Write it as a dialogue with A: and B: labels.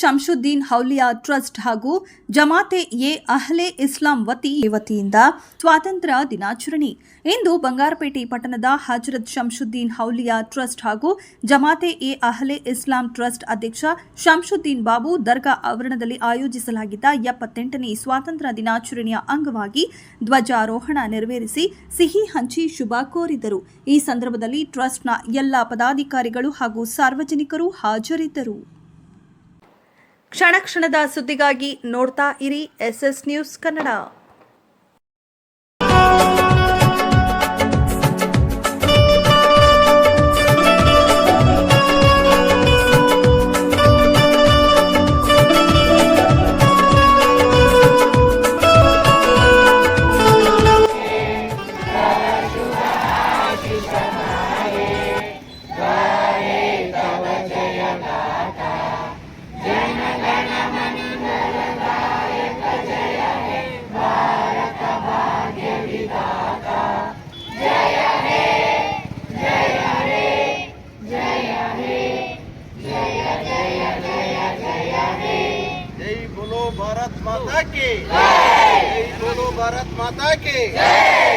A: Shamsuddin Hauliya trust ಹಾಗೂ ಜಮಾತೆ ಎ ಅಹ್ಲೆ ಇಸ್ಲಾಂ ವತಿ ವತಿಯಿಂದ ಸ್ವಾತಂತ್ರ್ಯ ದಿನಾಚರಣೆ. ಇಂದು ಬಂಗಾರಪೇಟೆ ಪಟ್ಟಣದ ಹಜರತ್ ಶಂಶುದ್ದೀನ್ ಹೌಲಿಯಾ ಟ್ರಸ್ಟ್ ಹಾಗೂ ಜಮಾತೆ ಎ ಅಹ್ಲೆ ಇಸ್ಲಾಂ ಟ್ರಸ್ಟ್ ಅಧ್ಯಕ್ಷ ಶಂಶುದ್ದೀನ್ ಬಾಬು ದರ್ಗಾ ಆವರಣದಲ್ಲಿ ಆಯೋಜಿಸಲಾಗಿದ್ದ ಎಪ್ಪತ್ತೆಂಟನೇ ಸ್ವಾತಂತ್ರ್ಯ ದಿನಾಚರಣೆಯ ಅಂಗವಾಗಿ ಧ್ವಜಾರೋಹಣ ನೆರವೇರಿಸಿ ಸಿಹಿ ಹಂಚಿ ಶುಭ ಕೋರಿದರು. ಈ ಸಂದರ್ಭದಲ್ಲಿ ಟ್ರಸ್ಟ್ನ ಎಲ್ಲ ಪದಾಧಿಕಾರಿಗಳು ಹಾಗೂ ಸಾರ್ವಜನಿಕರು ಹಾಜರಿದ್ದರು. ಕ್ಷಣ ಕ್ಷಣದ ಸುದ್ದಿಗಾಗಿ ನೋಡ್ತಾ ಇರಿ ಎಸ್ಎಸ್ ನ್ಯೂಸ್ ಕನ್ನಡ.
B: बोलो भारत माता की। जय। बोलो भारत माता की।